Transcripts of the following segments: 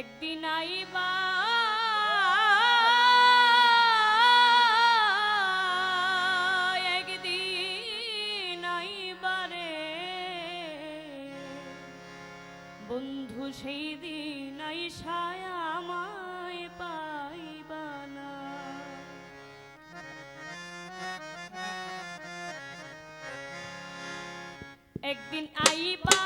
একদিন আইবা। একদিন আইবারে বন্ধু সেই দিন আইসায় আমায় পাইবা না। একদিন আইবা।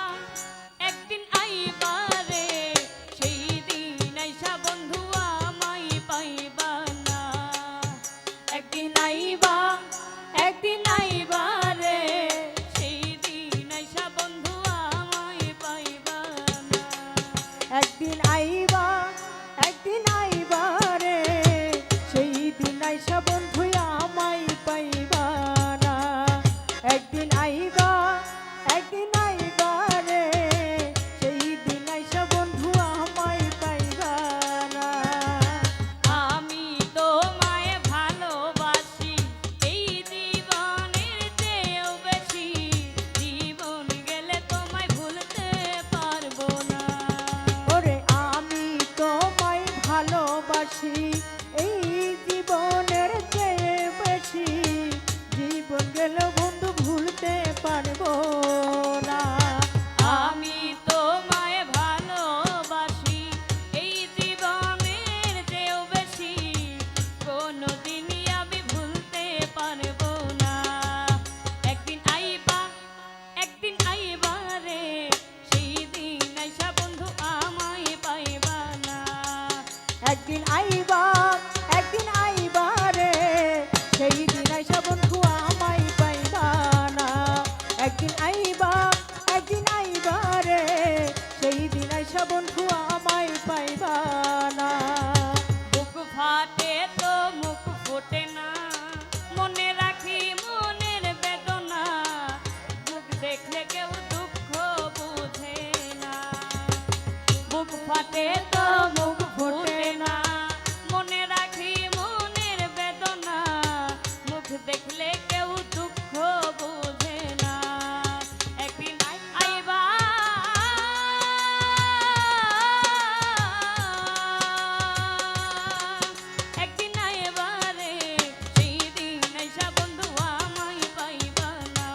মুখ ফাটে তো মুখ ফোটে না। মনে রাখি মনের বেদনা, মুখ দেখলে কেউ দুঃখ বোঝে না। একদিন আইবা একদিন আইবা সেই দিন বন্ধু আমায় পাইবা না।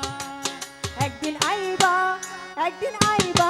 একদিন আইবা একদিন আইবা